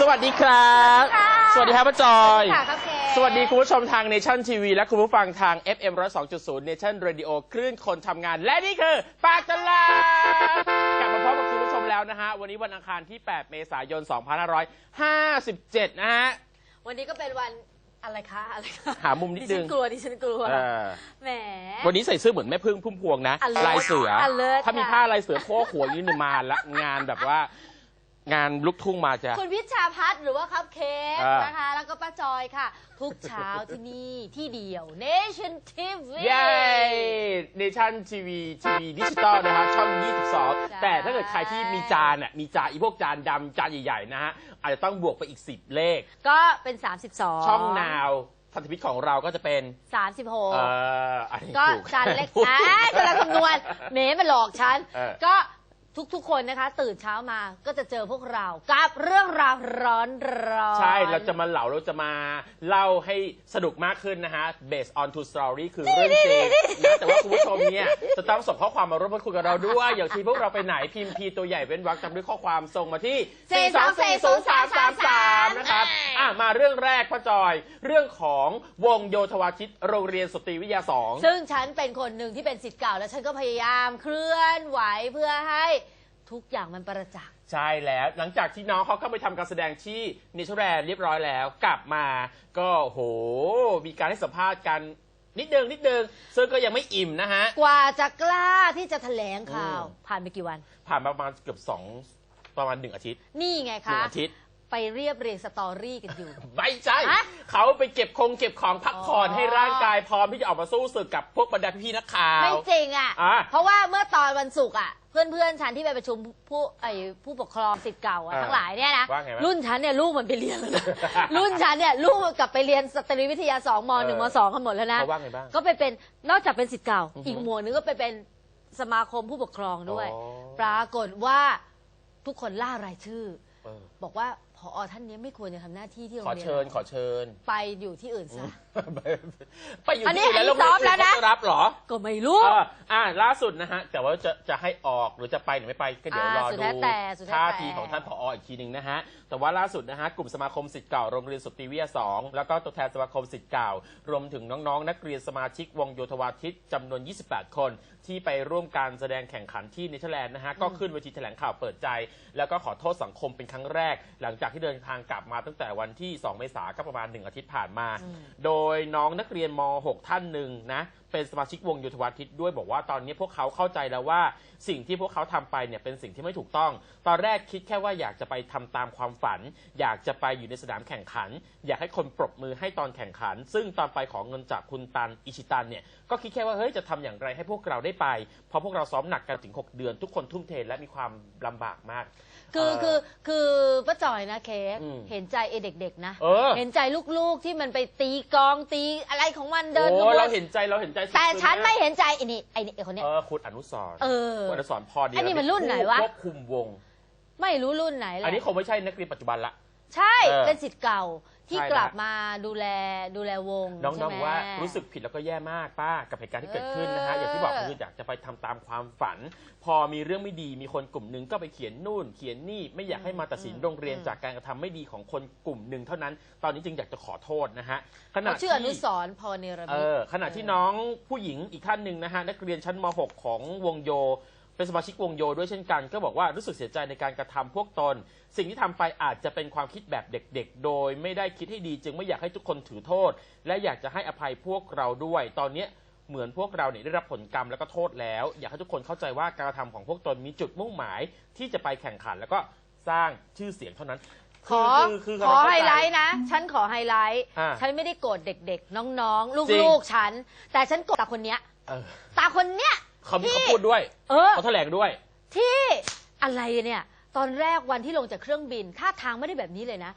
สวัสดีครับค่ะสวัสดีครับป้าจอย ค่ะครับเคสวัสดีคุณผู้ชมทาง Nation TV และคุณผู้ฟังทาง FM 102.0 Nation Radio คลื่นคนทำงาน และนี่คือ ปากตลาดกลับมาพบกับคุณผู้ชมแล้วนะฮะ วันนี้วันอังคารที่ 8 เมษายน 2557 นะฮะ วันนี้ก็เป็นวันอะไรคะอะไรคะหามุมนิดนึงฉักลัวดิฉันกลัว เออแหม วันนี้ใส่เสื้อเหมือนแม่พึ่งพุ่มพวงนะ Alert ลายเสือ Alert ถ้ามีค่ะผ้าลายเสือโค้หัวอยืนมาละงานแบบว่า งานลูกทุ่งมาจะ คุณพิชชาพัฒน์หรือว่าคัพเค้กอ่าน นะคะ แล้วก็ป้าจอยค่ะ ทุกเช้าที่นี่ที่เดียว Nation TV เย้เนชั่นทีวีทีวีดิจิตอลนะครับช่อง 22 แต่ถ้าเกิดใครที่มีจานอะมีจานอีพวกจานดำจานใหญ่ๆนะฮะอาจจะต้องบวกไปอีก 10 เลข ก็เป็น 32 ช่องนาวพันธมิตรของเราก็จะเป็นเอ่36 ออันนี้ก็ถูกจานเล็กอ่ากำลังคำนวณเมมันหลอกฉัน เออก็ ทุกๆ คนนะคะ ตื่นเช้ามาก็จะเจอพวกเรากับเรื่องราวร้อนร้อน ใช่ เราจะมาเหลาเราจะมาเล่าให้สนุกมากขึ้นนะฮะ based on true story คือเรื่องจริงนะแต่ว่าคุณผู้ชมเนี่ยจะต้องส่งข้อความมาร่วมพูดคุยกับเราด้วย อย่างที่พวกเราไปไหนพิมพ์พีตัวใหญ่เว้นวรรคจำด้วยข้อความส่งมาที่ 4240333 นะครับอะมาเรื่องแรกพ่อจอย เรื่องของวงโยธวาทิตโรงเรียนสตรีวิทยาสองซึ่งฉันเป็นคนหนึ่งที่เป็นสิทธิ์เก่า แล้วฉันก็พยายามเคลื่อนไหวเพื่อให้ ทุกอย่างมันประจักษ์ ใช่แล้วหลังจากที่น้องเขาเข้าไปทำการแสดงที่เนเธอร์แลนด์เรียบร้อยแล้ว กลับมาก็โห มีการให้สัมภาษณ์กันนิดเดิงนิดเดิงซึ่งก็ยังไม่อิ่มนะฮะ กว่าจะกล้าที่จะแถลงข่าว อืม ผ่านไปกี่วัน ผ่านมาประมาณเกือบสองประมาณหนึ่งอาทิตย์นี่ไงหนึ่คะ งอาทิตย์ ไปเรียบเรียงสตอรี่กันอยู่ ไม่ใช่ฮะเขาไปเก็บคงเก็บของพักผ่อนอ๋อ ให้ร่างกายพร้อมที่จะออกมาสู้ศึกกับพวกบรรดาพี่ๆนักข่าว ไม่จริงอะ อะ เพราะว่าเมื่อตอนวันศุกร์อะ เพื่อนๆฉันที่ไปประชุมผู้ไอ้ผู้ปกครองสิทธิ์เก่าอะอ่าทั้งหลายเนี่ยนะว่าไงวะรุ่นฉันเนี่ยลูกมันไปเรียนแล้วนะ รุ่นฉันเนี่ยลูกมันกลับไปเรียนสตรีวิทยาสองมหนึ่งเอมอ สองกันหมดแล้วนะเขาว่าไงบ้าง ก็ไปเป็นนอกจากเป็นสิทธิ์เก่า อือฮึอีกหมวดนึงก็ไปเป็นสมาคมผู้ปกครองด้วย อ๋อ ปรากฏว่าทุกคนล่ารายชื่อ เออ บอกว่า พอท่านนี้ไม่ควรจะทำหน้าที่ที่โรของเรียนเชิญขอเชิญ ไปอยู่ที่อื่นซะ ไปอยู่อันนี้ที่อันนี้โรงเรียซ้อมแล้วนะ เขาจรับเหรอก็ไม่รู้ เอออ่าล่าสุดนะฮะ แต่ว่าจะจะให้ออกหรือจะไปหรือไม่ไปก็เดี๋ยวอ่ารอสุดดูแท้แต่สุดแท้ท่าแต่ทีของท่านผออีกทีหนึ่งนะฮะ แต่ว่าล่าสุดนะฮะกลุ่มสมาคมสิทธิ์เก่าโรงเรียนสุตรีวิทยาสองแล้วก็ตัวแทนสมาคมสิทธิ์เก่ารวมถึงน้องๆ นักเรียนสมาชิกวงโยธวาทิตจำนวน 28 คน ที่ไปร่วมการแสดงแข่งขันที่เนเธอร์แลนด์นะฮะก็ขึ้นเวทีแถลงข่าวเปิดใจ แล้วก็ขอโทษสังคมเป็นครั้งแรก หลังจากที่เดินทางกลับมาตั้งแต่วันที่ 2 เมษายนก็ประมาณ 1 อาทิตย์ผ่านมาอืมโดยน้องนักเรียนม .6 ท่านหนึ่งนะ เป็นสมาชิกวงโยธวาทิตด้วยบอกว่าตอนนี้พวกเขาเข้าใจแล้วว่าสิ่งที่พวกเขาทำไปเนี่ยเป็นสิ่งที่ไม่ถูกต้อง ตอนแรกคิดแค่ว่าอยากจะไปทำตามความฝัน อยากจะไปอยู่ในสนามแข่งขัน อยากให้คนปรบมือให้ตอนแข่งขัน ซึ่งตอนไปของเงินจากคุณตันอิชิตันเนี่ยก็คิดแค่ว่าเฮ้ยจะทำอย่างไรให้พวกเราได้ไป เพราะพวกเราซ้อมหนักกันถึง 6 เดือน ทุกคนทุ่มเทและมีความลำบากมากคือเออคือคือป้าจอยนะเค้กอืมเห็นใจไอเด็กๆนะเออเห็นใจลูกๆที่มันไปตีกลองตีอะไรของมันเดินโอ้ขบวนเราเห็นใจเราเห็นใจสุดๆแต่ฉันะไม่เห็นใจไอ้นี่ไอ้นี่ไอ้คนเนี้ย เออคุณอนุสรณ์เออคุณอนุสรณ์พอดีไอ้นี่มันรุ่นไหนวะควบคุมวง ไม่รู้รุ่นไหนแหละอันนี้คงไม่ใช่นักเรียนปัจจุบันละ ใช่เออ เป็นสิทธิ์เก่า ที่ใช่กลับนะมาดูแลดูแลวงน้องใช่ๆไหมบอกว่ารู้สึกผิดแล้วก็แย่มากป้ากับเหตุการณ์ที่เกิดขึ้นนะฮะเอออย่างที่บอกคืออยากจะไปทำตามความฝัน พอมีเรื่องไม่ดีมีคนกลุ่มหนึ่งก็ไปเขียนนู่น เขียนนี่ไม่อยากให้มาตัดสินโรงเรียนจากการกระทำไม่ดีของคนกลุ่มหนึ่งเท่านั้น ตอนนี้จึงอยากจะขอโทษนะฮะขณะเขาชื่ออนุที่ สรณ์พอเนรเอมิต อขณะที่น้องผู้หญิงอีกท่านหนึ่งนะฮะ นักเรียนชั้นม .6 ของวงโย เป็นสมาชิกวงโยด้วยเช่นกัน ก็บอกว่ารู้สึกเสียใจในการกระทำพวกตน สิ่งที่ทำไปอาจจะเป็นความคิดแบบเด็กๆ โดยไม่ได้คิดให้ดีจึงไม่อยากให้ทุกคนถือโทษ และอยากจะให้อภัยพวกเราด้วย ตอนเนี้ยเหมือนพวกเราเนี่ยได้รับผลกรรมแล้วก็โทษแล้ว อยากให้ทุกคนเข้าใจว่าการกระทำของพวกตนมีจุดมุ่งหมาย ที่จะไปแข่งขันแล้วก็สร้างชื่อเสียงเท่านั้นขอคืคือขอเราเข้าไฮใจไลท์นะ ฉันขอไฮไลท์อ่าฉันไม่ได้โกรธเด็กๆ น้องๆจริงลูกๆ ฉัน แต่ฉันโกรธตาคนเนี้ยเออตาคนเนี้ย เขามีที่ เขาพูดด้วยเออ เขาแถลงด้วย ที่อะไรเนี่ย ตอนแรกวันที่ลงจากเครื่องบินท่าทางไม่ได้แบบนี้เลยนะ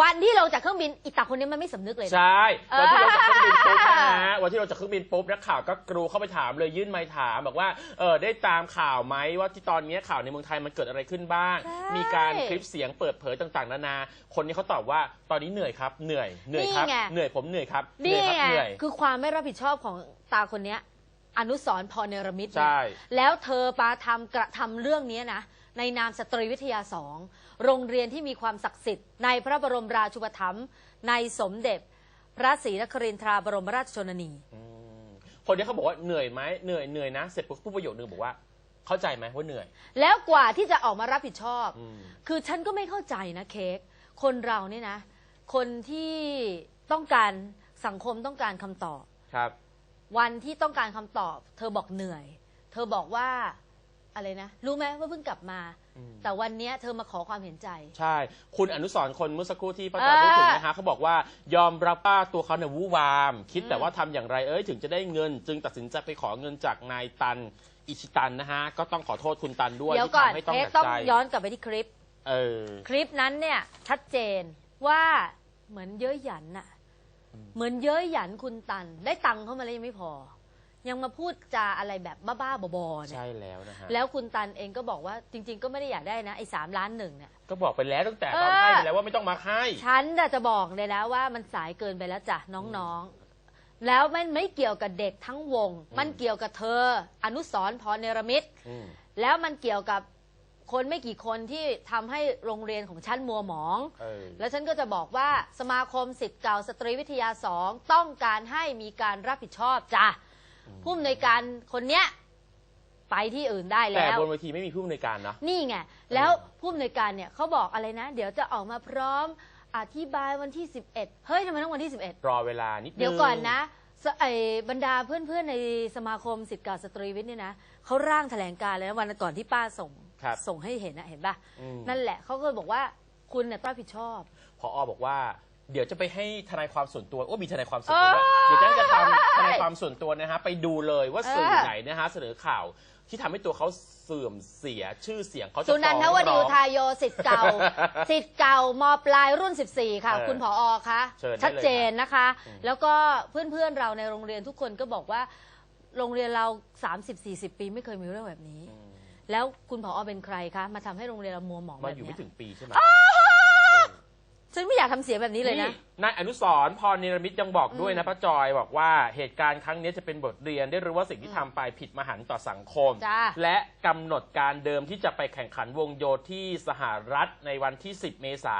วันที่ลงจากเครื่องบินอีตาคนนี้มันไม่สำนึกเลยนะ ใช่วันที่เราจากเครื่องบินปุ๊บนะอ่าฮะวันที่เราจากเครื่องบินปุ๊บนักข่าวก็กรูเข้าไปถามเลยยื่นไมค์ถามบอกว่าเออได้ตามข่าวไหมว่าที่ตอนนี้ข่าวในเมืองไทยมันเกิดอะไรขึ้นบ้าง ใช่ มีการคลิปเสียงเปิดเผยต่างๆ นานา คนนี้เขาตอบว่าตอนนี้เหนื่อยครับเหนื่อยเหนื่อยครับ นี่ไง เหนื่อยผมเหนื่อยครับเหนื่นี่อยครับไงเหนื่อย คือความไม่รับผิดชอบของตาคนเนี้ย อนุสรณ์พอเนรมิตใช่เนี่ยแล้วเธอปาทำกระทำเรื่องนี้นะในนามสตรีวิทยาสองโรงเรียนที่มีความศักดิ์สิทธิ์ในพระบรมราชูปถัมภ์ในสมเด็จ พระศรีนครินทราบรมราชชนนี อืมคนนี้เขาบอกว่าเหนื่อยไหมเหนื่อยเหนื่อยนะ เสร็จปุ๊บผู้ประโยคนึงบอกว่า เข้าใจไหมว่าเหนื่อย แล้วกว่าที่จะออกมารับผิดชอบ อืม คือฉันก็ไม่เข้าใจนะเค้ก คนเราเนี่ยนะ คนที่ต้องการสังคมต้องการคำตอบ ครับ วันที่ต้องการคำตอบ เธอบอกเหนื่อย เธอบอกว่าอะไรนะ รู้ไหมว่าเพิ่งกลับมา อืม แต่วันเนี้ยเธอมาขอความเห็นใจ ใช่ คุณอนุสรณ์คนเมื่อสักครู่ที่ป้าจอยพูดถึงนะฮะเขาบอกว่ายอมรับว่าตัวเขาเนี่ยวู่วาม คิดแต่อืมว่าทำอย่างไรเอ้ยถึงจะได้เงิน จึงตัดสินใจไปขอเงินจากนายตันอิชิตันนะฮะ ก็ต้องขอโทษคุณตันด้วยเดี๋ยวที่ก่อนทำให้ต้องเค้กหนักต้องใจย้อนกลับไปที่คลิป เออ คลิปนั้นเนี่ยชัดเจนว่าเหมือนเย้ยหยันน่ะอืม เหมือนเย้ยหยันคุณตัน ได้ตังค์เข้ามาแล้วยังไม่พอ ยังมาพูดจาอะไรแบบบ้าๆบอๆเนี่ย ใช่แล้วนะฮะ แล้วคุณตันเองก็บอกว่าจริง ๆ ก็ไม่ได้อยากได้นะไอ้สามล้านหนึ่งเนี่ย ก็บอกไปแล้วตั้งแต่ตอนเออให้ไปแล้วว่าไม่ต้องมาให้ฉันน่ะจะบอกเลยนะว่ามันสายเกินไปแล้วจ้ะน้องๆ แล้วมันไม่เกี่ยวกับเด็กทั้งวงอืมมันเกี่ยวกับเธอ อนุสรณ์พรเนรมิต อืม แล้วมันเกี่ยวกับ คนไม่กี่คนที่ทำให้โรงเรียนของฉันมัวหมอง เออ แล้วฉันก็จะบอกว่าสมาคมสิทธิ์เก่าสตรีวิทยาสองต้องการให้มีการรับผิดชอบจ้ะอืมผู้อำนวยการคนเนี้ยไปที่อื่นได้แต่แล้ว บนเวทีไม่มีผู้อำนวยการเนาะนี่ไง แล้วผู้อำนวยการเนี่ยเขาบอกอะไรนะ เดี๋ยวจะออกมาพร้อมอธิบายวันที่ 11 เฮ้ยทำไมต้องวันที่ 11 รอเวลานิดนึง เดี๋ยวก่อนนะสไอ้บรรดาเพื่อนๆในสมาคมสิทธิ์เก่าสตรีวิทย์เนี่ยนะเขาร่างแถลงการเลยนะวันก่อนที่ป้าส่ง ครับส่งให้เห็นนะเห็นปะอืม นั่นแหละเขาก็บอกว่าคุณเนี่ยต้องรับผิดชอบ พออบอกว่า เดี๋ยวจะไปให้ทนายความส่วนตัวว่ามีทนายความส่วนตัวด้วยเดี๋ยวจะทำทนายความส่วนตัวนะฮะไปดูเลยว่าสื่อเออ ไหนนะฮะเสนอข่าวที่ทำให้ตัวเขาเสื่อมเสียชื่อเสียงเขาจะสุนันทวดีฟ้องร้อง ทายโยสิทธิ์เก่า สิทธิ์เก่ามปลายรุ่น 14 ค่ะ เออคุณผออคะเชิญได้เลยชัดเจนนะคะ อืม แล้วก็เพื่อนๆเราในโรงเรียนทุกคนก็บอกว่า โรงเรียนเรา 30-40 ปีไม่เคยมีเรื่องแบบนี้ อืม แล้วคุณผออเป็นใครคะมาทำให้โรงเรียนเรามัวหมองแบมาบอยู่เนี้ไม่ยถึงปีใช่ไหมฉันไม่อยากทำเสียงแบบนี้เลยนะ นายอนุสรณ์พรเนรมิตยังบอกด้วยนะป้าจอยบอกว่าเหตุการณ์ครั้งนี้จะเป็นบทเรียนได้รู้ว่าสิ่งที่ทำไปผิดมหันต์ต่อสังคม จ้า และกำหนดการเดิมที่จะไปแข่งขันวงโยที่สหรัฐในวันที่ 10 เมษา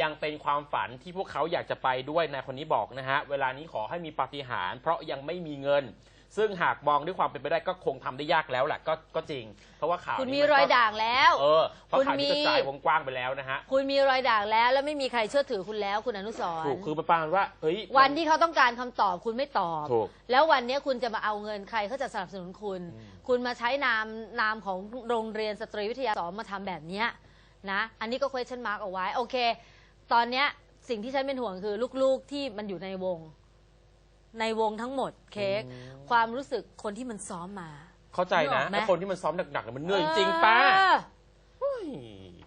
ยังเป็นความฝันที่พวกเขาอยากจะไปด้วยนายคนนี้บอกนะฮะ เวลานี้ขอให้มีปาฏิหาริย์เพราะยังไม่มีเงิน ซึ่งหากมองด้วยความเป็นไปได้ก็คงทำได้ยากแล้วแหละก็ก็จริง เพราะว่าข่าวคุณนี้มีนก็รอยด่างแล้ว เออเพราะคุณข่าวนี้มีกระจายวงกว้างไปแล้วนะฮะคุณมีรอยด่างแล้ว แล้วไม่มีใครเชื่อถือคุณแล้วคุณอนุสรถูกณ์คือประมาณว่าเฮ้ย วันที่เขาต้องการคำตอบคุณไม่ตอบ ถูกแล้ววันนี้คุณจะมาเอาเงินใครเขาจะสนับสนุนคุณ อืม คุณมาใช้นามนามของโรงเรียนสตรีวิทยาสองมาทำแบบเนี้ยนะ อันนี้ก็ question mark เอาไว้ โอเค ตอนเนี้ยสิ่งที่ฉันเป็นห่วงคือลูกๆที่มันอยู่ในวง ในวงทั้งหมดเค้กความรู้สึกคนที่มันซ้อมมา เข้าใจนึกอนะอกไหมแต่คนที่มันซ้อมหนักๆเนี่ยมันเหนื่อยจริงป้าเออเฮ้ย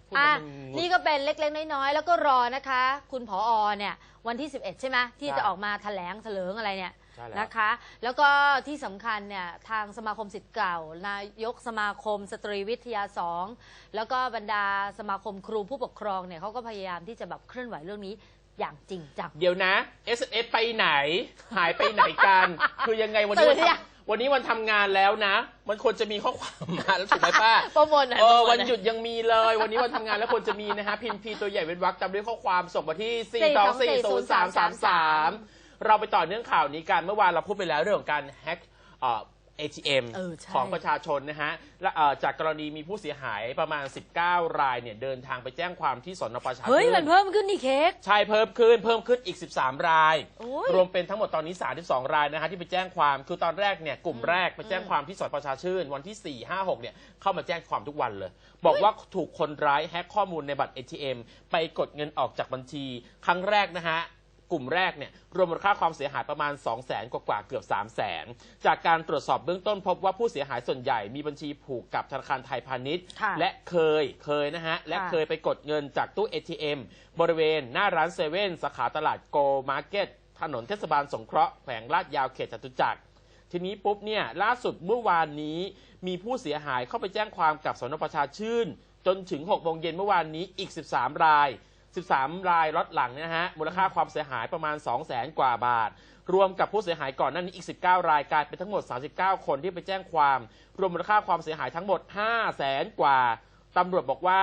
พูดอะแล้วมัหงุดนี่ก็เป็นเล็กๆ น้อยๆ แล้วก็รอนะคะ คุณผออเนี่ย วันที่ 11 ใช่ไหมที่ใช่จะออกมาแถลงเถลิงอะไรเนี่ยใช่แล้วนะคะ แล้วก็ที่สำคัญเนี่ย ทางสมาคมสิทธิ์เก่า นายกสมาคมสตรีวิทยาสองแล้วก็บรรดาสมาคมครูผู้ปกครองเนี่ยเขาก็พยายามที่จะแบบเคลื่อนไหวเรื่องนี้ อย่างจริงจัง เดี๋ยวนะ S F ไปไหน หายไปไหนกัน คือยังไงวันนี้ตื่วันนหรือยัง ทำวันนี้วันทำงานแล้วนะ มันควรจะมีข้อความมาแล้วถูกไหมป้า โปรโมทหน่อยเออโปรโมทหน่อยวันหยุดยังมีเลย วันนี้วันทำงานแล้วควรจะมีนะฮะ พินพีตัวใหญ่เป็นวักจำด้วยข้อความส่งมาที่ 4 2 4 0 3 3 3 เราไปต่อเนื่องข่าวนี้กัน เมื่อวานเราพูดไปแล้วเรื่องของการแฮ็กเอ่อ ATM เออใช่ ของประชาชนนะฮะและเอ่อจากกรณีมีผู้เสียหายประมาณ 19 รายเนี่ยเดินทางไปแจ้งความที่สนประชาเฮ้ยชื่มันเพิ่มขึ้นนี่เค้ก ใช่เพิ่มขึ้นเพิ่มขึ้นอีก 13 ราย โอ้ยรวมเป็นทั้งหมดตอนนี้ 32 รายนะฮะที่ไปแจ้งความคือตอนแรกเนี่ยกลุ่มแรกไปแจ้งความที่สอนประชาชื่น วันที่ 4 5 6เนี่ยเข้ามาแจ้งความทุกวันเลย บอกว่าถูกคนร้ายแฮ็กข้อมูลในบัตร ATM ไปกดเงินออกจากบัญชี ครั้งแรกนะฮะ กลุ่มแรกเนี่ยรวมมูลค่าความเสียหายประมาณ 2 0 0แสนกว่าๆเกือบ 3 0 0แสนจากการตรวจสอบเบื้องต้นพบว่าผู้เสียหายส่วนใหญ่มีบัญชีผูกกับธนาคารไทยพาณิชย์ ค่ะและเคยเคยนะฮะ และค่ะเคยไปกดเงินจากตู้ ATM บริเวณหน้าร้านเซเว่นสาขาตลาดโกมาร์เก็ตถนนเทศบาลสงเคราะห์แขวงลาดยาวเขตจตุจักร ทีนี้ปุ๊บเนี่ยล่าสุดเมื่อวานนี้ มีผู้เสียหายเข้าไปแจ้งความกับสนประชาชื่น จนถึง6โมงเย็นเมื่อวานนี้อีก 13 ราย 13 รายล็อตหลังเนยนะฮะมูลค่าความเสียหายประมาณ 2 0 0แสนกว่าบาท รวมกับผู้เสียหายก่อนหน้านี้อีก 19 รายกลายเป็นทั้งหมด 39 คนที่ไปแจ้งความ รวมมูลค่าความเสียหายทั้งหมด 5 0 0แสนกว่าตำรวจบอกว่า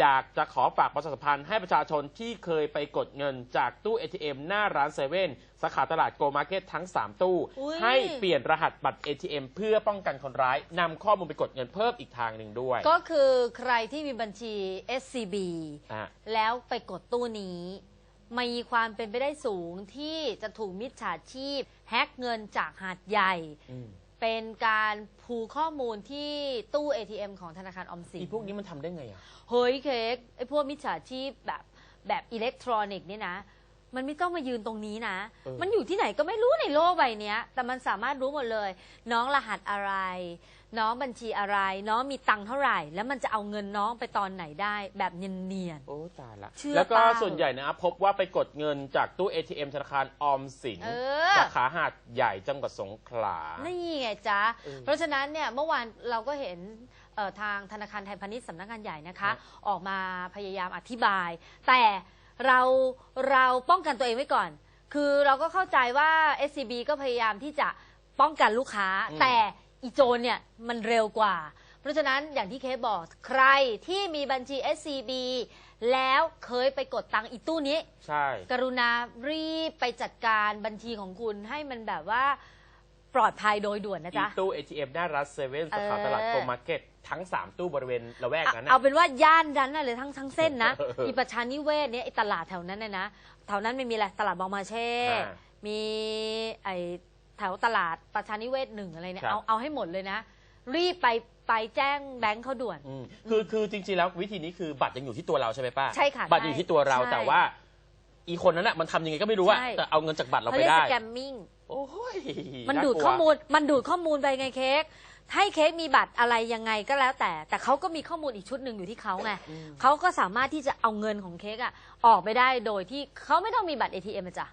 อยากจะขอฝากประชาสัมพันธ์ให้ประชาชนที่เคยไปกดเงินจากตู้ ATM หน้าร้านเซเว่นสาขาตลาดโกมาร์เก็ตทั้ง 3 ตู้ อุ๊ย ให้เปลี่ยนรหัสบัตร ATM เพื่อป้องกันคนร้ายนำข้อมูลไปกดเงินเพิ่มอีกทางหนึ่งด้วยก็คือใครที่มีบัญชี SCB อะ แล้วไปกดตู้นี้ มีความเป็นไปได้สูงที่จะถูกมิจฉาชีพ แฮกเงินจากหาดใหญ่ อืม เป็นการพูข้อมูลที่ตู้ ATM ของธนาคารออมสิอีนพวกนี้มันทำได้ไงอะ เฮ้ยเค้กไอ้พวกมิจฉาชีพแบบแบบอิเล็กทรอนิกส์เนี่ยนะ มันไม่ต้องมายืนตรงนี้นะ เออ มันอยู่ที่ไหนก็ไม่รู้ในโลกใบเนี้ย แต่มันสามารถรู้หมดเลย น้องรหัสอะไร น้องบัญชีอะไร น้องมีตังค์เท่าไหร่ แล้วมันจะเอาเงินน้องไปตอนไหนได้ แบบเนียน โอ้ตายละเชื่อแล้วก็เปล่า ส่วนใหญ่นะครับพบว่าไปกดเงินจากตู้ ATM ธนาคารออมสินเออ สาขาหาดใหญ่จังหวัดสงขลาๆนี่ไงจ๊ะ เออเพราะฉะนั้นเนี่ยเมื่อวานเราก็เห็นเอ่อทางธนาคารไทยพาณิชย์สำนักงานใหญ่นะคะ ครับ ออกมาพยายามอธิบาย แต่เราเราป้องกันตัวเองไว้ก่อน คือเราก็เข้าใจว่า SCB ก็พยายามที่จะป้องกันลูกค้า อืมแต่ อีโจรเนี่ยมันเร็วกว่า เพราะฉะนั้นอย่างที่เคสบอกใครที่มีบัญชี SCB แล้วเคยไปกดตังค์อีตู้นี้ ใช่ กรุณารีบไปจัดการบัญชีของคุณให้มันแบบว่าปลอดภัยโดยด่วนนะอีจ๊ะ ตู้ ATM หน้าร้านเซเว่นเออสาขาตลาดโกมาร์เก็ตทั้ง 3 ตู้บริเวณละแวกนั้นเอานะเป็นว่าย่านนั้นน่ะเลยทั้งทั้งเส้นนะ เอออีอีประชานิเวศเนี่ยไอตลาดแถวนั้นน่ะนะแถวนั้นไม่มีอะไรตลาดบองมาเช่ อ่ามีไอ แถวตลาดประชานิเวศหนึ่งอะไรเนี่ยครับ เอาเอาให้หมดเลยนะ รีบไปไปแจ้งแบงค์เขาด่วน อืมคือคือจริงๆแล้ววิธีนี้คือบัตรยังอยู่ที่ตัวเราใช่ไหมป้าใช่ค่ะบัตรอยู่ที่ตัวเราใช่แต่ว่า อีคนนั้นน่ะมันทำยังไงก็ไม่รู้อะใช่ แต่เอาเงินจากบัตรเราเขาไปเรียกได้สแกมมิ่ง โอ้ยมันดูดากลัวข้อมูล มันดูดข้อมูลไปไงเค้ก ให้เค้กมีบัตรอะไรยังไงก็แล้วแต่ แต่เขาก็มีข้อมูลอีกชุดหนึ่งอยู่ที่เขาไงอืมเขาก็สามารถที่จะเอาเงินของเค้กอะออกไปได้โดยที่เขาไม่ต้องมีบัตร ATM อะจ้ะ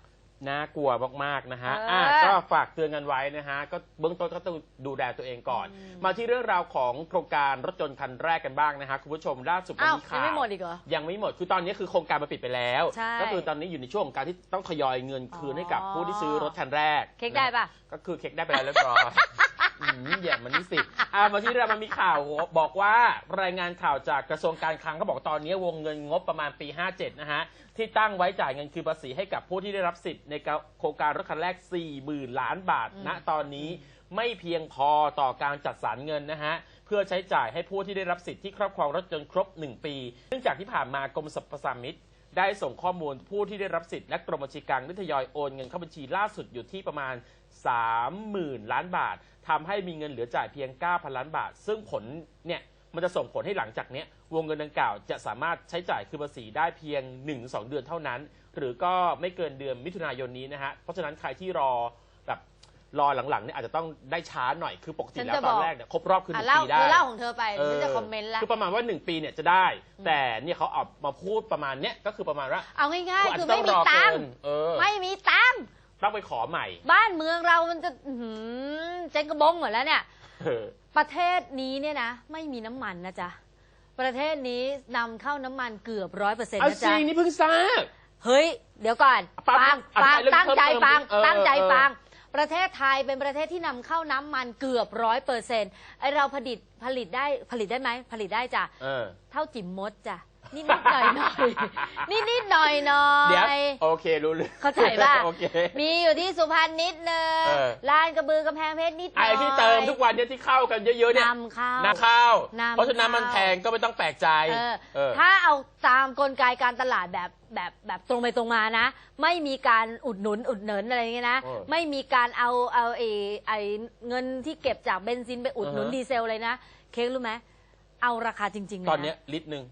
น่ากลัวมากๆนะฮะเอออ่อะก็ฝากเตือนกันไว้นะฮะ ก็เบื้องต้นก็ต้องดูแลตัวเองก่อนมาที่เรื่องราวของโครงการรถยนต์คันแรกกันบ้างนะฮะคุณผู้ชมล่าสุดวันอ้าวนี้ยังข่าวไม่หมดอีกเหรอ ยังไม่หมด คือตอนนี้คือโครงการมันปิดไปแล้ว ใช่ก็คือตอนนี้อยู่ในช่วงของการที่ต้องทยอยเงินคืนให้กับอ๋อผู้ที่ซื้อรถคันแรกเค้กได้ปะ ก็คือเค้กได้ไปแล้วเรียบร้อย อืมแย่มันนี่สิอ่ามาที่เรื่องมันมีข่าวบอกว่ารายงานข่าวจากกระทรวงการคลังเขาบอกตอนนี้วงเงินงบประมาณปี 57 นะฮะ ที่ตั้งไว้จ่ายเงินคืนภาษีให้กับผู้ที่ได้รับสิทธิ์ในโครงการรถคันแรก 40,000 ล้านบาทณตอนนี้ไม่เพียงพอต่อการจัดสรรเงินนะฮะเพื่อใช้จ่ายให้ผู้ที่ได้รับสิทธิ์ที่ครอบครองรถยนต์ครบ 1 ปี เนื่องจากที่ผ่านมากรมสรรพสามิต ได้ส่งข้อมูลผู้ที่ได้รับสิทธิ์และกรมบัญชีกลางได้ทยอยโอนเงินเข้าบัญชีล่าสุดอยู่ที่ประมาณ 30,000 ล้านบาททำให้มีเงินเหลือจ่ายเพียง 9,000 ล้านบาท ซึ่งผลเนี่ยมันจะส่งผลให้หลังจากนี้วงเงินดังกล่าวจะสามารถใช้จ่ายคืนภาษีได้เพียง 1-2 เดือนเท่านั้น หรือก็ไม่เกินเดือนมิถุนายนนี้นะฮะเพราะฉะนั้นใครที่รอ รอหลังๆเนี่ยอาจจะต้องได้ช้าหน่อยคือปกติฉันแล้วจะตอนบอกแรกเนี่ยครบรอบคือหอะนึ่งเล่าปีได้ เธอเล่าของเธอไปเออฉันจะคอมเมนต์ละ คือประมาณว่า1ปีเนี่ยจะได้แต่เนี่ยเขาออกมาพูดประมาณเนี้ยก็คือประมาณว่าเอาง่ายอาจๆคือจะต้ไม่องมีรอตัเกิงค์นเออไม่มีตังค์ต้องไปขอใหม่บ้านเมืองเรามันจะอื้อหือเจ๊งกระบงหมดแล้วเนี่ย เออประเทศนี้เนี่ยนะ ไม่มีน้ำมันนะจ๊ะ ประเทศนี้นำเข้าน้ำมันเกือบร้อยเปอร์เซ็นต์เอานะจจ๊ะ ริงนี่เพิ่งทราบ เฮ้ย เดี๋ยวก่อน ปั๊บฟังอธิฟับางยเรื่องตั้งใจเพิ่มเติมฟัง เออตั้งใจเออฟัง ประเทศไทยเป็นประเทศที่นำเข้าน้ำมันเกือบร้อยเปอร์เซ็นต์ไอเราผลิตผลิตได้ผลิตได้ไหมผลิตได้จ้ะเออ เท่าจิ๋มมดจ้ะนิดนิดหน่อยหน่อยนิดนิดหน่อยหน่อเดี๋ยวย โอเครู้เรื่องเข้าใจป่ะ โอเค มีอยู่ที่สุพรรณนิดนึงเออ ลานกระบือกำแพงเพชรนิดหน่ไอ้อยที่เติมทุกวันเนี่ยที่เข้ากันเยอะๆเนี่ยนำเข้านำเข้านำเพราะฉะนั้นมันเข้าแพงก็ไม่ต้องแปลกใจเออเออ ถ้าเอาตามกลไกการตลาดแบบ แบบแบบตรงไปตรงมานะ ไม่มีการอุดหนุนอุดหนุนอะไรอย่างเงี้ยนะเออไม่มีการเอาเอาไอ้ไอ้เงินที่เก็บจากเบนซินไปอุดหนุนอือฮะ ดีเซลเลยนะ เค้กรู้ไหมเอาราคาจริงๆเลยะตอนเนี้ยลิตรหนึ่ง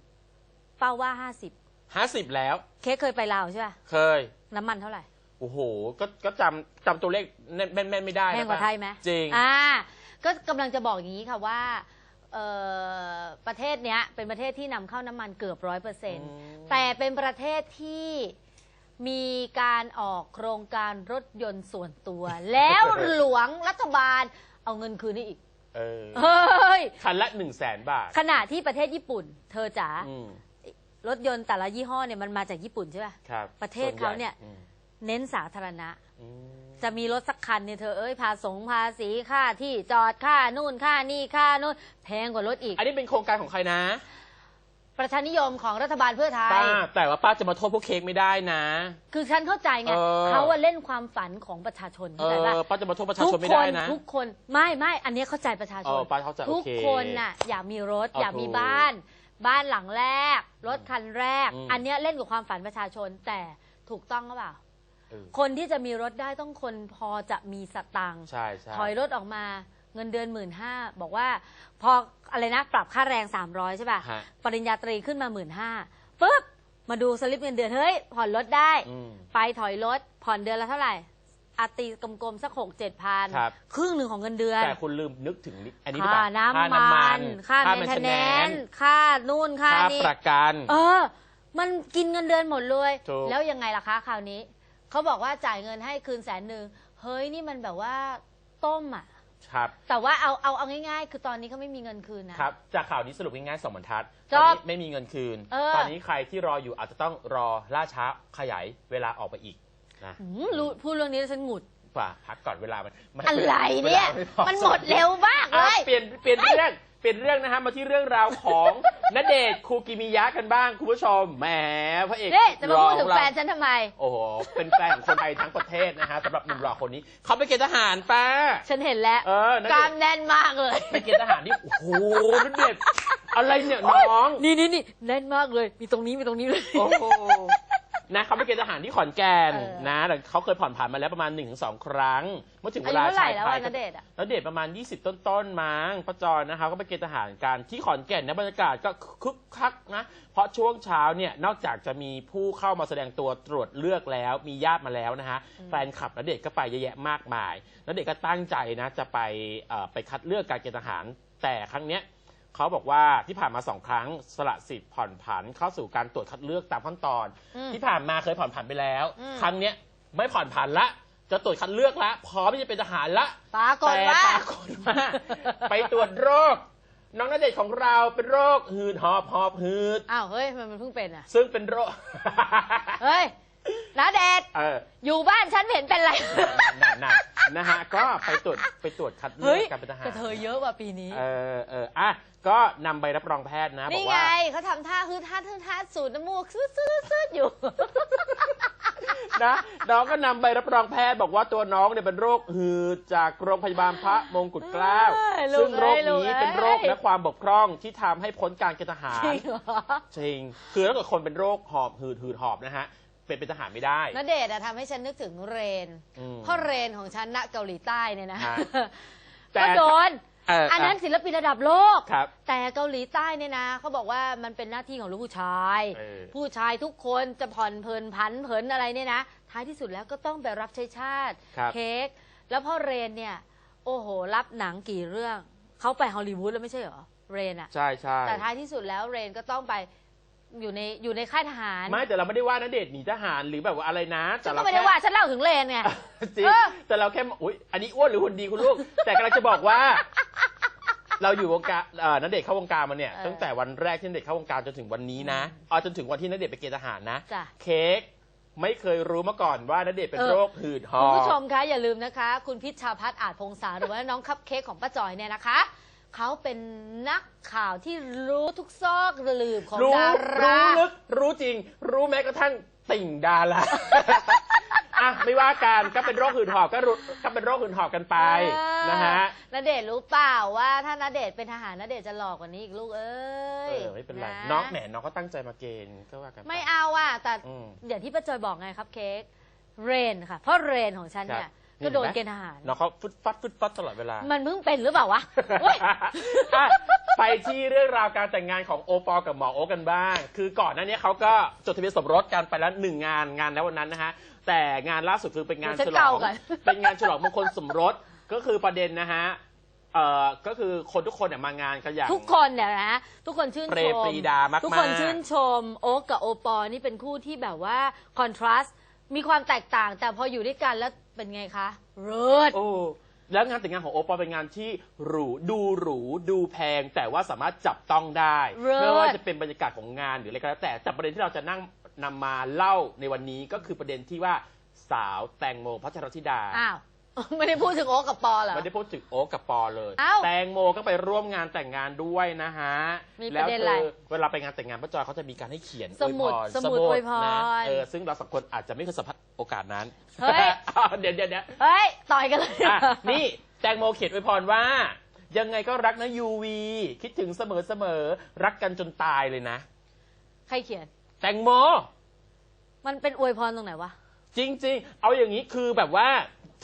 เป้าว่า50ห้าสิบแล้ว เค้กเคยไปลาวใช่ป่ะเคย น้ำมันเท่าไหร่โอ้โห ก็ก็จำจำตัวเลขแม่นแม่นแม่นไม่ได้แพงกว่านะไทยไหมจริง อ่า ก็กำลังจะบอกอย่างนี้ค่ะว่า เอ่อประเทศเนี้ยเป็นประเทศที่นำเข้าน้ำมันเกือบร้อยเปอร์เซ็นต์อืมแต่เป็นประเทศที่มีการออกโครงการรถยนต์ส่วนตัว แล้วหลวงรัฐบาลเอาเงินคืนให้อีกเออเฮ้ยคันละหนึ่งแสนบาท ขณะที่ประเทศญี่ปุ่น เธอจ๋าอืมรถยนต์แต่ละยี่ห้อเนี่ยมันมาจากญี่ปุ่นใช่ป่ะครับประเทศเขาเนี่ย ส่วใหญ่อืม เน้นสาธารณะอืมจะมีรถสักคันเนี่ยเธอเอ้ยภาสงภาษีค่าที่จอดค่านู่นค่านี่ค่านู่นแพงกว่ารถอีก อันนี้เป็นโครงการของใครนะ ประชานิยมของรัฐบาลเพื่อไทยป้าแต่ว่าป้าจะมาโทษพวกเค้กไม่ได้นะ คือฉันเข้าใจไงเออ เขาว่าเล่นความฝันของประชาชนเอเข้าใจปะอป้าจะมาโทษประชาทุชกนไม่คได้นนะ ทุกคนไม่ไม่อันนี้เข้าใจประชาชเอนอป้าเข้าใจทุโอกเคคนน่ะอยากมีรถ เอาอยากมีถูกบ้าน บ้านหลังแรก รถคันแรก อืม อันเนี้ยเล่นกับความฝันประชาชนแต่ถูกต้องหรือเปล่าเออคนที่จะมีรถได้ต้องคนพอจะมีสตังค์ ใช่ใช่ ถอยรถออกมาเงินเดือนหมื่นห้าบอกว่า พออะไรนะปรับค่าแรง300ใช่ป่ะ ฮะ ปริญญาตรีขึ้นมาหมื่นห้าปุ๊บ มาดูสลิปเงินเดือน เฮ้ย ผ่อนรถได้ อืม ไปถอยรถผ่อนเดือนละเท่าไหร่อาตีกลมๆ สักหกเจ็ดพันครับ ครึ่งหนึ่งของเงินเดือน แต่คุณลืมนึกถึงนิดอันนี้หรือค่าเปล่าน้ำมัน ค่าค่าเมนเทนแน maintenance นค่านู่นค่าค่านี่ ประกัน เออ มันกินเงินเดือนหมดเลย ถูก แล้วยังไงล่ะคะคราวนี้ เขาบอกว่าจ่ายเงินให้คืนแสนหนึ่งเฮ้ยนี่มันแบบว่าต้มอะ ครับ แต่ว่าเอาเอาเอาง่ายๆ คือตอนนี้เขาไม่มีเงินคืนนะ ครับ จากข่าวนี้สรุปง่ายๆสองบรรทัดจตบอนนี้ไม่มีเงินคืน เออ ตอนนี้ใครที่รออยู่อาจจะต้องรอล่าช้าขยายเวลาออกไปอีกนะหืมรู้พูดเรื่องนี้แล้วฉันหงุดกว่าพักก่อนเวลามันมันอะไรเนี่ย วลาไพอมันหมดเร็วมากเลอะย เปลี่ยนเปลี่ยนเรื่อง เปลี่ยนเรื่องนะฮะมาที่เรื่องราวของ ณเดชน์คูกิมิยะกันบ้างคุณผู้ชมแหมพระเอกนี่จะมาพูดถึงรอแฟเรานฉันทำไม โอ้โหเป็นแฟนของคนไทยทั้งประเทศนะฮะสำหรับหนุ่มหล่อคนนี้เขาไปเกณฑ์ทหารป้า ฉันเห็นแล้วเออณกเดล้าชมน์แน่นมากเลยไปเกณฑ์ทหารนี่โอ้โหณเดชน์อะไรเนี่ยน้อง นี่นี่นี่แน่นมากเลย มีตรงนี้มีตรงนี้เลย โอ้โห นะเขาไปเกณฑ์ทหารที่ขอนแก่นเออนะแต่เขาเคยผ่อนผันมาแล้วประมาณ1นถึงสครั้ง เมื่อถึงเวอายุลาเท่าไหร่ชายแล้วไทอะยณเดชน์อะแล้วเดชน์ประมาณ 20 ต้นๆมั้งประจอยนะคะก็ไปเกณฑ์ทหารกันที่ขอนแก่นนะบรรยากาศก็คึกคักนะเพราะช่วงเช้าเนี่ยนอกจากจะมีผู้เข้ามาแสดงตัวตรวจเลือกแล้วมีญาติมาแล้วนะฮะแฟนคลับณเดชน์ก็ไปเยอะแยะมากมายณเดชน์ก็ตั้งใจนะจะไปเอ่อไปคัดเลือกการเกณฑ์ทหาร แต่ครั้งเนี้ย เขาบอกว่าที่ผ่านมาสองครั้งสละสิทธิ์ผ่อนผันเข้าสู่การตรวจคัดเลือกตามขั้นตอน อืมที่ผ่านมาเคยผ่อนผันไปแล้ว อืม ครั้งเนี้ยไม่ผ่อนผันละ จะตรวจคัดเลือกละพร้อมที่จะเป็นทหารละ ปรากฏแต่ว่า ปรากฏว่า ไปตรวจโรค น้องณเดชน์ของเราเป็นโรคหืดหอบหอบหืด อ้าวเฮ้ยมันมันเพิ่งเป็นอะ ซึ่งเป็นโรค เฮ้ยนาเดชน์เอออยู่บ้านฉันไม่เห็นเป็นไร หนักหนักนะฮะ ก็ไปตรวจไปตรวจคัดเลืเฮ้อกยการเป็นทหารกระเทยเยอะว่ะปีนี้ เออเอออะ ก็นำใบรับรองแพทย์นะบอนี่กไงว่า เขาทำท่าคือท่าท่าท่าสูดน้ำมูกซื้อซื้อซื้ออยู่ นะน้องก็นำใบรับรองแพทย์บอกว่าตัวน้องเนี่ยเป็นโรคหืดจากโรงพยาบาลพระมงกุฎเกล้า เอ้ยลูกซึ่งโรคเอ้ยลูกนี้เอ้ยเป็นโรคและความบกพร่องที่ทำให้พ้นการเกณฑ์ทหาร จริงเหรอจริง คือถ้าเกิดคนเป็นโรคหอบหืดหืดหอบนะฮะ เป็นเป็นทหารไม่ได้ ณเดชน์อะทำให้ฉันนึกถึงเรน อืม เพราะเรนของฉันณเกาหลีใต้เนี่ยนะฮะแต่ ก็โดน เอออันนั้นศิลปินระดับโลก ครับแต่เกาหลีใต้เนี่ยนะเขาบอกว่ามันเป็นหน้าที่ของลูกผู้ชาย เออ ผู้ชายทุกคนจะผ่อนเพลินพันเผินอะไรเนี่ยนะ ท้ายที่สุดแล้วก็ต้องไปรับใช้ชาติ ครับ เค้กแล้วพ่อเรนเนี่ย โอ้โห รับหนังกี่เรื่อง เขาไปฮอลลีวูดแล้วไม่ใช่เหรอ เรนอะใช่ใช่แต่ท้ายที่สุดแล้วเรนก็ต้องไป อยู่ในอยู่ในค่ายทหารไม่แต่เราไม่ได้ว่านะเดชน์หนีทหารหรือแบบว่าอะไรนะฉัแต่นเราก็ไม่ได้แค่ ว่าฉันเล่าถึงเรนไง จริงเออ แต่เราแค่อุ้ยอันนี้อ้วนหรือหุ่นดีคุณลูก แต่กำลังจะบอกว่า เราอยู่วงการเอ่อณเดชน์เข้าวงการมาเนี่ยเออตั้งแต่วันแรกที่ณเดชน์เข้าวงการจนถึงวันนี้นะเอาจนถึงวันที่ณเดชน์ไปเกณฑ์ทหารนะ จ้ะ เค้กไม่เคยรู้มาก่อนว่าณเดชน์เป็นเออโรคหืดหอคุณบ ผู้ชมคะอย่าลืมนะคะ คุณพิชชาพัฒน์อาจพงษาหรือว่าน้องคัพเค้กของป้าจอยเนี่ยนะคะ เขาเป็นนักข่าวที่รู้ทุกซอกระลืมของรู้ดารู้ราลึกรู้จริง รู้แม้กระทั่งติ่งดาราอะไม่ว่ากันก็เป็นโรคหืดหอบก็รู้ก็เป็นโรคหืดหอบกันไปเออนะฮะณเดชน์รู้เปล่าว่าถ้าณเดชน์เป็นทหารณเดชน์จะหลอกกว่านี้อีกลูกเอ้เอยอไม่เป็นไระน้องแหมน้องก็ตั้งใจมาเกณฑ์ก็ว่ากันป ไม่เอาอะแต่อืมอย่างที่ป้าจอยบอกไงครับเค้กเรนค่ะ เพราะเรนของฉันเนี่ยครับ ก็โดนเห็นไหมเกณฑ์ทหารน้องเขาฟึดฟัดฟึดฟัดตลอดเวลา มันเพิ่งเป็นหรือเปล่าวะเว้ย อะไปที่เรื่องราวการแต่งงานของโอปอลกับหมอโอ๊กกันบ้าง คือก่อนหน้านี้เขาก็จดทะเบียนสมรสกันไปแล้วหนึ่งงานงานแล้ววันนั้นนะฮะ แต่งานล่าสุดคือเป็นงานเดี๋ยวฉัฉนลอง เก่าก่อน เป็นงานฉลองมงคลสมรส ก็คือประเด็นนะฮะ เอ่อ ก็คือคนทุกคนเนี่ยมางานกันอย่าง ทุกคนเนี่ยนะ ทุกคนชื่นเปรชมปรีดามากๆ ทุกคนชื่นชม โอ๊กกับโอปอลนี่เป็นคู่ที่แบบว่าคอนทราสต์ มีความแตกต่างแต่พออยู่ด้วยกันแล้วเป็นไงคะเลิศ โอ้แล้วงานแต่งงานของโอปอลเป็นงานที่หรูดูหรูดูแพง แต่ว่าสามารถจับต้องได้เลิศ ไม่ว่าจะเป็นบรรยากาศของงานหรืออะไรก็แล้วแต่แต่ประเด็นที่เราจะนั่งนำมาเล่าในวันนี้ก็คือประเด็นที่ว่าสาวแตงโมพัชรธิดา อ้าว ไม่ได้พูดถึงโอ๊กกับปอเหรอ ไม่ได้พูดถึงโอ๊กกับปอเลย เอ้าแตงโมก็ไปร่วมงานแต่งงานด้วยนะฮะ มีปแล้วระเด็นคือะไรเวลาไปงานแต่งงานป้าจอยเขาจะมีการให้เขียนสมุดอวยพรสมุดอวยพรนะเออซึ่งเราสองคนอาจจะไม่เคยสัมผัสโอกาสนั้นเฮ้ย อ้าวเดี๋ยวเดี๋ยวเดี๋ยวเฮ้ย ต่อยกันเลย อะนี่แตงโมเขียนอวยพรว่า ยังไงก็รักนะยูวีคิดถึงเสมอเสมอรักกันจนตายเลยนะ ใครเขียน แตงโม มันเป็นอวยพรตรงไหนวะ จริง ๆ เอาอย่างนี้คือแบบว่า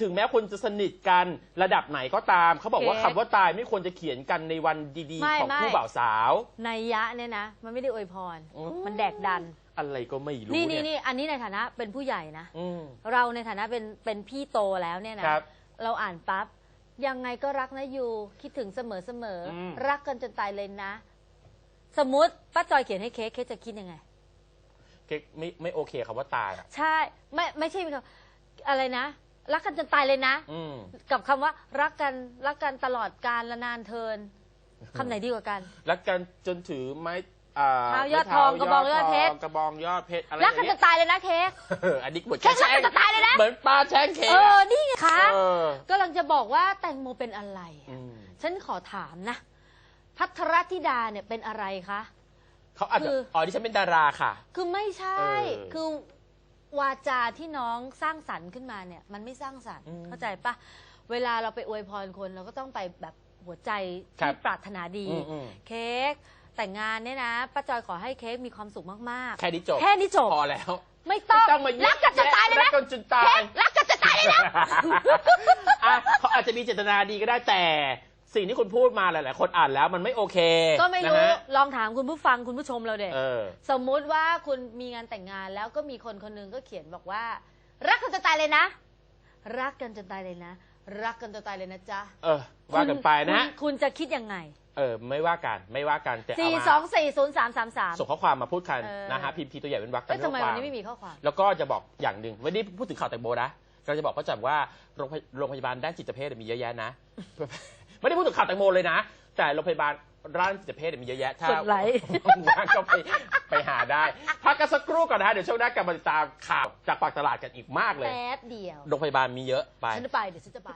ถึงแม้คนจะสนิทกันระดับไหนก็ตาม เขาบอกว่าเค้คำกว่าตายไม่ควรจะเขียนกันในวันดีไม่ๆ ของไม่ คู่บ่าวสาว นัยยะเนี่ยนะ มันไม่ได้อวยพร อืม มันแดกดัน อะไรก็ไม่รู้นี่เนี่นี่ยนี่อันนี้ในฐานะเป็นผู้ใหญ่นะ อืม เราในฐานะเป็นเป็นพี่โตแล้วเนี่ยนะ ครับเราอ่านปั๊บยังไงก็รักนะยูคิดถึงเสมอเสมออมรักกันจนตายเลยนะ สมมติป้าจอยเขียนให้เค้กเค้กจะคิดยังไง เค้กไม่ไม่โอเคคำว่าตายอะใช่ไม่ไม่ใช่คำอะไรนะ รักกันจนตายเลยนะ อืม กับคำว่ารักกันรักกันตลอดกาลละนานเทินคำไหนดีกว่ากัน รักกันจนถือไม้อ่าเท้ายอดไม้ทองกระบองยอดเพชรทงกระบองยอดเพชรอะไรรักกันจนตายเลยนะเค้ก เอออันนี้เหมือนเค้กรักกันจะตายเลยนะ เหมือนปลาแช่งเค้กเออ นี่ไงคะเออก็ลังจะบอกว่าแตงโมเป็นอะไรอะอืมฉันขอถามนะ พัทรธิดาเนี่ยเป็นอะไรคะ เขาอาจจะคืออ๋อดิฉันเป็นดาราค่ะ คือไม่ใช่ เออ คือ วาจาที่น้องสร้างสรรค์ขึ้นมาเนี่ย มันไม่สร้างสรรค์อืมเข้าใจปะเวลาเราไปอวยพรคนเราก็ต้องไปแบบหัวใจครัที่บ ปรารถนาดี อืมอืมเค้กแต่งงานเนี่ยนะป้าจอยขอให้เค้กมีความสุขมากแค่นี้จบแค่นี้จบพอแล้วไม่ต้องไม่ต้องมารักกันจะตายเลยรันะกกันจนตาเค้ยกรักกันจะตายเลยนะ อะเขาอาจจะมีเจตนาดีก็ได้แต่ สิ่งที่คุณพูดมาหลาย ๆ คนอ่านแล้วมันไม่โอเคก็ไม่รู้นะฮะ ลองถามคุณผู้ฟังคุณผู้ชมเราเด็กเออ สมมุติว่าคุณมีงานแต่งงานแล้วก็มีคนคนหนึงก็เขียนบอกว่า รักกันจะตายเลยนะ รักกันจนตายเลยนะ รักกันจนตายเลยนะจ๊ะเออ ว่ากันไปนะคุณคุณจะคิดยังไง เออ ไม่ว่ากัน ไม่ว่ากันแต่เอาสี่มาสองสี่ศูนย์สามสามสามส่งข้อความมาพูดกันเออ นะฮะ พิมพ์ทีตัวใหญ่เป็นวรรคเอ้ยทำไมข้อควันวามนี้ไม่มีข้อความ แล้วก็จะบอกอย่างหนึ่งไม่ได้พูดถึงข่าวแตงโมนะเราจะบอกเขาจำว่าโรงพยโรงพยาบาลด้านจิตเภทมีเยอะแยะนะ ไม่ได้พูดถึงข่าวแตงโมเลยนะ แต่โรงพยาบาลด้านจิตเภทมีเยอะแยะถ้ากดไลค์ว่างก็ไปไปหาได้พักกันสักครู่ก่อนนะฮะเดี๋ยวช่วงหน้ากลับมาติดตามข่าวจากปากตลาดกันอีกมากเลยแป๊บเดียว โรงพยาบาลมีเยอะไป ฉันจะไปเดี๋ยวฉันจะไป